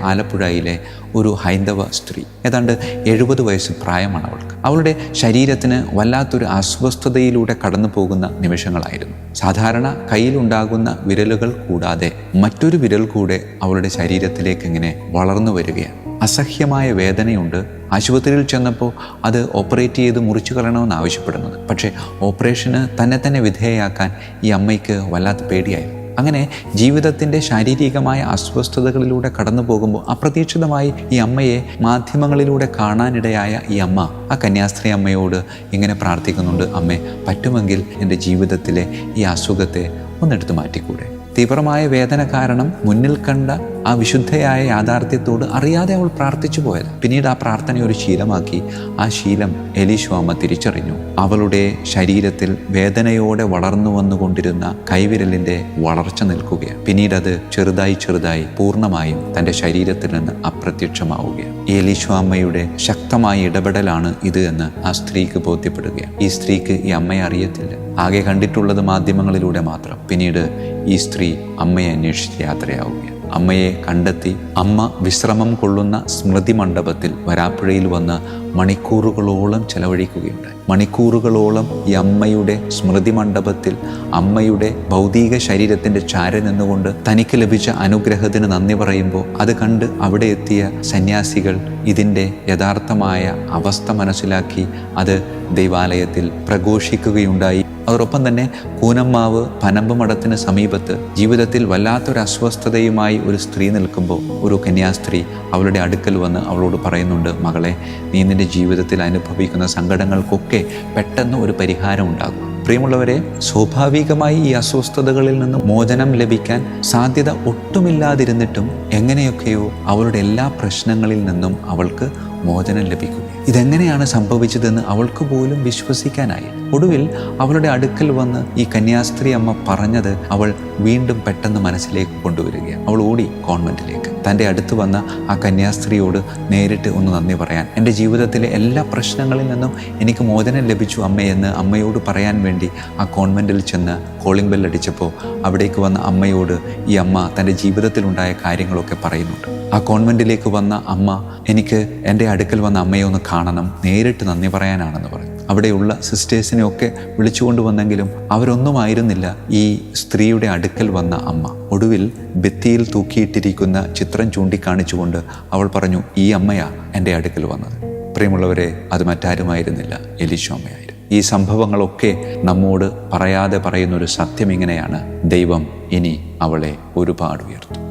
ആലപ്പുഴയിലെ ഒരു ഹൈന്ദവ സ്ത്രീ. ഏതാണ്ട് എഴുപത് വയസ്സ് പ്രായമാണ് അവൾക്ക്. അവളുടെ ശരീരത്തിന് വല്ലാത്തൊരു അസ്വസ്ഥതയിലൂടെ കടന്നു പോകുന്ന നിമിഷങ്ങളായിരുന്നു. സാധാരണ കയ്യിലുണ്ടാകുന്ന വിരലുകൾ കൂടാതെ മറ്റൊരു വിരൽ കൂടെ അവളുടെ ശരീരത്തിലേക്ക് ഇങ്ങനെ വളർന്നു വരികയാണ്. അസഹ്യമായ വേദനയുണ്ട്. ആശുപത്രിയിൽ ചെന്നപ്പോൾ അത് ഓപ്പറേറ്റ് ചെയ്ത് മുറിച്ചു കളയണമെന്ന് ആവശ്യപ്പെടുന്നത്. പക്ഷേ ഓപ്പറേഷന് തന്നെ തന്നെ വിധേയയാക്കാൻ ഈ അമ്മയ്ക്ക് വല്ലാത്ത പേടിയായിരുന്നു. അങ്ങനെ ജീവിതത്തിന്റെ ശാരീരികമായ അസ്വസ്ഥതകളിലൂടെ കടന്നു പോകുമ്പോൾ അപ്രതീക്ഷിതമായി ഈ അമ്മയെ മാധ്യമങ്ങളിലൂടെ കാണാനിടയായ ഈ അമ്മ ആ കന്യാസ്ത്രീ അമ്മയോട് ഇങ്ങനെ പ്രാർത്ഥിക്കുന്നുണ്ട് അമ്മേ പറ്റുമെങ്കിൽ എന്റെ ജീവിതത്തിലെ ഈ അസുഖത്തെ ഒന്നെടുത്ത് മാറ്റിക്കൂടെ? തീവ്രമായ വേദന കാരണം മുന്നിൽ കണ്ട ആ വിശുദ്ധയായ യാഥാർത്ഥ്യത്തോട് അറിയാതെ അവൾ പ്രാർത്ഥിച്ചു പോയത്. പിന്നീട് ആ പ്രാർത്ഥന ഒരു ശീലമാക്കി. ആ ശീലം എലീശു അമ്മ തിരിച്ചറിഞ്ഞു. അവളുടെ ശരീരത്തിൽ വേദനയോടെ വളർന്നു വന്നുകൊണ്ടിരുന്ന കൈവിരലിന്റെ വളർച്ച നിൽക്കുകയാണ്. പിന്നീട് അത് ചെറുതായി ചെറുതായി പൂർണമായും തന്റെ ശരീരത്തിൽ നിന്ന് അപ്രത്യക്ഷമാവുകയാണ്. എലീശു അമ്മയുടെ ശക്തമായ ഇടപെടലാണ് ഇത് എന്ന് ആ സ്ത്രീക്ക് ബോധ്യപ്പെടുകയാണ്. ഈ സ്ത്രീക്ക് ഈ അമ്മയെ അറിയത്തില്ല. ആകെ കണ്ടിട്ടുള്ളത് മാധ്യമങ്ങളിലൂടെ മാത്രം. പിന്നീട് ഈ സ്ത്രീ അമ്മയെ അന്വേഷിച്ച് യാത്രയാവുകയാണ്. അമ്മയെ കണ്ടെത്തി അമ്മ വിശ്രമം കൊള്ളുന്ന സ്മൃതി മണ്ഡപത്തിൽ വരാപ്പുഴയിൽ വന്ന് മണിക്കൂറുകളോളം ചെലവഴിക്കുകയുണ്ടായി. മണിക്കൂറുകളോളം ഈ അമ്മയുടെ സ്മൃതി മണ്ഡപത്തിൽ അമ്മയുടെ ഭൗതിക ശരീരത്തിന്റെ ചാര നിന്നുകൊണ്ട് തനിക്ക് ലഭിച്ച അനുഗ്രഹത്തിന് നന്ദി പറയുമ്പോൾ അത് കണ്ട് അവിടെ എത്തിയ സന്യാസികൾ ഇതിന്റെ യഥാർത്ഥമായ അവസ്ഥ മനസ്സിലാക്കി അത് ദൈവാലയത്തിൽ പ്രഘോഷിക്കുകയുണ്ടായി. അതോടൊപ്പം തന്നെ കൂനമ്മാവ് പനമ്പ് മഠത്തിന് സമീപത്ത് ജീവിതത്തിൽ വല്ലാത്തൊരു അസ്വസ്ഥതയുമായി ഒരു സ്ത്രീ നിൽക്കുമ്പോൾ ഒരു കന്യാസ്ത്രീ അവളുടെ അടുക്കൽ വന്ന് അവളോട് പറയുന്നുണ്ട് മകളെ നീ നിന്റെ ജീവിതത്തിൽ അനുഭവിക്കുന്ന സങ്കടങ്ങൾക്കൊക്കെ പെട്ടെന്ന് ഒരു പരിഹാരം ഉണ്ടാകും. പ്രിയമുള്ളവരെ സ്വാഭാവികമായി ഈ അസ്വസ്ഥതകളിൽ നിന്ന് മോചനം ലഭിക്കാൻ സാധ്യത ഒട്ടുമില്ലാതിരുന്നിട്ടും എങ്ങനെയൊക്കെയോ അവളുടെ എല്ലാ പ്രശ്നങ്ങളിൽ നിന്നും അവൾക്ക് മോചനം ലഭിക്കും. ഇതെങ്ങനെയാണ് സംഭവിച്ചതെന്ന് അവൾക്ക് പോലും വിശ്വസിക്കാനായി. ഒടുവിൽ അവളുടെ അടുക്കൽ വന്ന് ഈ കന്യാസ്ത്രീ അമ്മ പറഞ്ഞത് അവൾ വീണ്ടും പെട്ടെന്ന് മനസ്സിലേക്ക് കൊണ്ടുവരികയാണ്. അവൾ ഓടി കോൺവെന്റിലേക്ക് തന്റെ അടുത്ത് വന്ന ആ കന്യാസ്ത്രീയോട് നേരിട്ട് ഒന്ന് നന്ദി പറയാൻ. എന്റെ ജീവിതത്തിലെ എല്ലാ പ്രശ്നങ്ങളിൽ നിന്നും എനിക്ക് മോചനം ലഭിച്ചു അമ്മയെന്ന് അമ്മയോട് പറയാൻ വേണ്ടി ആ കോൺവെന്റിൽ ചെന്ന് കോളിംഗ് ബെൽ അടിച്ചപ്പോൾ അവിടേക്ക് വന്ന അമ്മയോട് ഈ അമ്മ തന്റെ ജീവിതത്തിലുണ്ടായ കാര്യങ്ങളൊക്കെ പറയുന്നുണ്ട്. ആ കോൺവെന്റിലേക്ക് വന്ന അമ്മ എനിക്ക് എന്റെ അടുക്കൽ വന്ന അമ്മയെ ഒന്ന് കാണണം. നേരിട്ട് നന്ദി പറയാനാണെന്ന് പറഞ്ഞു. അവിടെയുള്ള സിസ്റ്റേഴ്സിനെ ഒക്കെ വിളിച്ചുകൊണ്ട് വന്നെങ്കിലും അവരൊന്നും ആയിരുന്നില്ല ഈ സ്ത്രീയുടെ അടുക്കൽ വന്ന അമ്മ. ഒടുവിൽ ഭിത്തിയിൽ തൂക്കിയിട്ടിരിക്കുന്ന ചിത്രം ചൂണ്ടിക്കാണിച്ചുകൊണ്ട് അവൾ പറഞ്ഞു ഈ അമ്മയാ എന്റെ അടുക്കൽ വന്നത്. പ്രിയമുള്ളവരെ അത് മറ്റാരുമായിരുന്നില്ല. എലിശു അമ്മയായിരുന്നു. ഈ സംഭവങ്ങളൊക്കെ നമ്മോട് പറയാതെ പറയുന്ന ഒരു സത്യം ഇങ്ങനെയാണ്. ദൈവം ഇനി അവളെ ഒരുപാട് ഉയർത്തും.